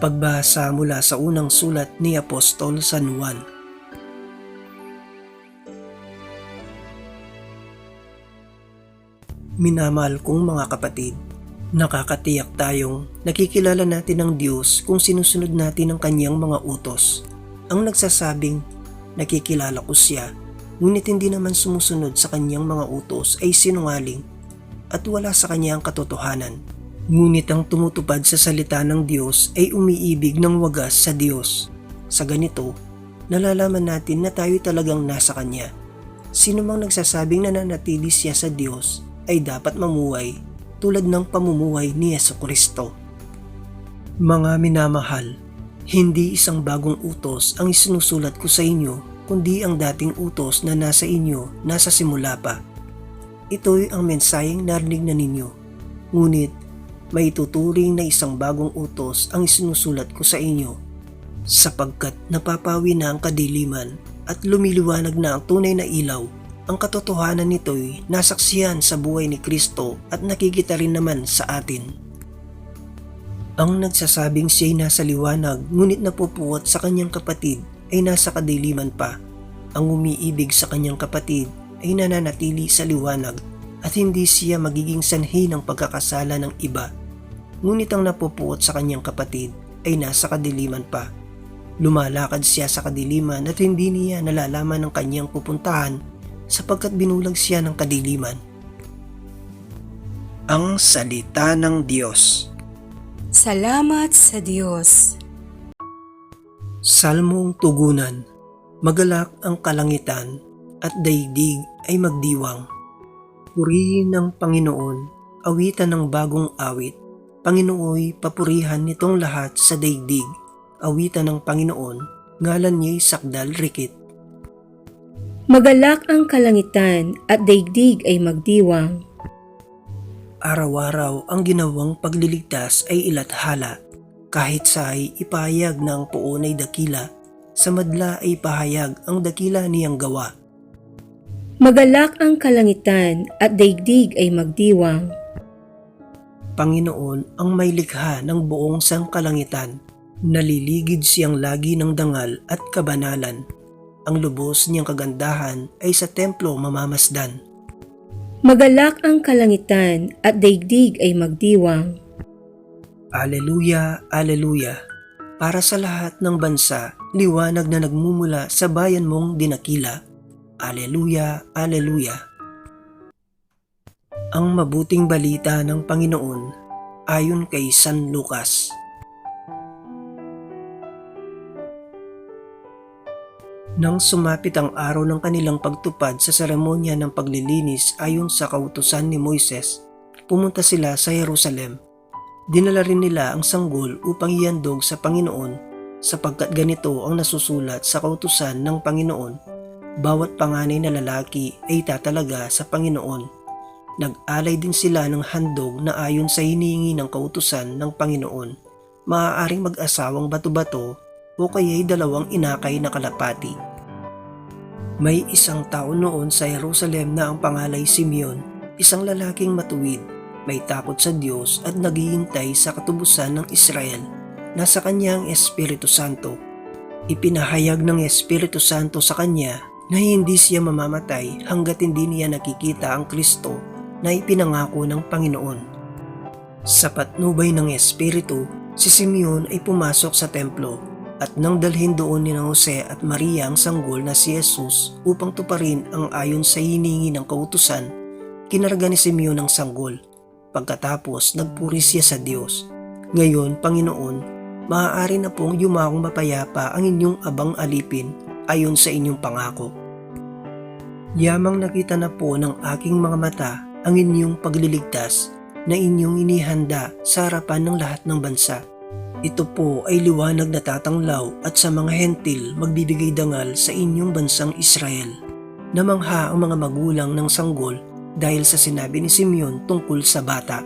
Pagbasa mula sa unang sulat ni Apostol San Juan. Minamahal kong mga kapatid, nakakatiyak tayong nakikilala natin ang Diyos kung sinusunod natin ang kanyang mga utos. Ang nagsasabing, nakikilala ko siya, ngunit hindi naman sumusunod sa kanyang mga utos ay sinungaling at wala sa kanyang katotohanan. Ngunit ang tumutupad sa salita ng Diyos ay umiibig ng wagas sa Diyos. Sa ganito, nalalaman natin na tayo talagang nasa Kanya. Sino mang nagsasabing nananatili siya sa Diyos ay dapat mamuhay tulad ng pamumuhay ni Yeso Kristo. Mga minamahal, hindi isang bagong utos ang isinusulat ko sa inyo kundi ang dating utos na nasa inyo nasa simula pa. Ito'y ang mensaheng narinig na ninyo. Ngunit may tuturing na isang bagong utos ang isinusulat ko sa inyo sapagkat napapawi na ang kadiliman at lumiliwanag na ang tunay na ilaw. Ang katotohanan nito'y nasaksiyan sa buhay ni Kristo at nakikita rin naman sa atin. Ang nagsasabing siya'y nasa liwanag ngunit napupuot sa kanyang kapatid ay nasa kadiliman pa. Ang umiibig sa kanyang kapatid ay nananatili sa liwanag at hindi siya magiging sanhi ng pagkakasala ng iba. Ngunit ang napupuot sa kanyang kapatid ay nasa kadiliman pa. Lumalakad siya sa kadiliman at hindi niya nalalaman ang kanyang pupuntahan sapagkat binulag siya ng kadiliman. Ang Salita ng Diyos Salamat sa Diyos. Salmong Tugunan Magalak ang kalangitan at daigdig ay magdiwang. Purihin ng Panginoon, awitan ng bagong awit. Panginooy papurihan nitong lahat sa daigdig. Awitan ng Panginoon, ngalan niya'y sakdal rikit. Magalak ang kalangitan at daigdig ay magdiwang. Araw-araw ang ginawang pagliligtas ay ilathala. Kahit sa'y ipahayag na ang puon ay dakila, sa madla ay pahayag ang dakila niyang gawa. Magalak ang kalangitan at daigdig ay magdiwang. Panginoon ang may likha ng buong sangkalangitan. Naliligid siyang lagi ng dangal at kabanalan. Ang lubos niyang kagandahan ay sa templo mamamasdan. Magalak ang kalangitan at daigdig ay magdiwang. Aleluya, Aleluya. Para sa lahat ng bansa, liwanag na nagmumula sa bayan mong dinakila. Aleluya, Aleluya. Ang mabuting balita ng Panginoon ayon kay San Lucas. Nang sumapit ang araw ng kanilang pagtupad sa seremonya ng paglilinis ayon sa kautusan ni Moises, pumunta sila sa Jerusalem. Dinala rin nila ang sanggol upang iandog sa Panginoon sapagkat ganito ang nasusulat sa kautusan ng Panginoon. Bawat panganay na lalaki ay tatalaga sa Panginoon. Nag-alay din sila ng handog na ayon sa hinihingi ng kautusan ng Panginoon. Maaaring mag-asawang bato-bato o kaya'y dalawang inakay na kalapati. May isang tao noon sa Jerusalem na ang pangalay Simeon, isang lalaking matuwid, may takot sa Diyos at naghihintay sa katubusan ng Israel. Nasa kanya ang Espiritu Santo. Ipinahayag ng Espiritu Santo sa kanya na hindi siya mamamatay hanggat hindi niya nakikita ang Kristo na ipinangako ng Panginoon. Sa patnubay ng Espiritu, si Simeon ay pumasok sa templo at nang dalhin doon ni Jose at Maria ang sanggol na si Jesus upang tuparin ang ayon sa hiningi ng kautusan, kinarga ni Simeon ang sanggol. Pagkatapos nagpuri siya sa Diyos. Ngayon, Panginoon, maaari na pong yumaong mapayapa ang inyong abang alipin ayon sa inyong pangako. Yamang nakita na po ng aking mga mata ang inyong pagliligtas na inyong inihanda sa harapan ng lahat ng bansa. Ito po ay liwanag na tatanglaw at sa mga hentil magbibigay dangal sa inyong bansang Israel. Namangha ang mga magulang ng sanggol dahil sa sinabi ni Simeon tungkol sa bata.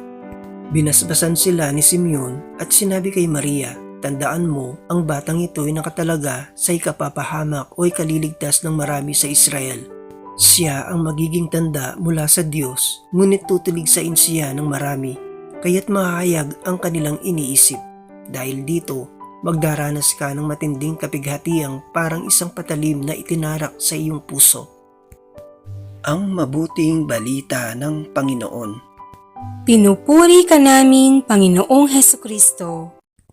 Binasbasan sila ni Simeon at sinabi kay Maria, Tandaan mo, ang batang ito ay nakatalaga sa ikapapahamak o ikaliligtas ng marami sa Israel. Siya ang magiging tanda mula sa Diyos, ngunit tutuligsain siya ng marami, kaya't mahayag ang kanilang iniisip. Dahil dito, magdaranas ka ng matinding kapighatiang parang isang patalim na itinarak sa iyong puso. Ang mabuting balita ng Panginoon. Pinupuri ka namin, Panginoong Heso Kristo.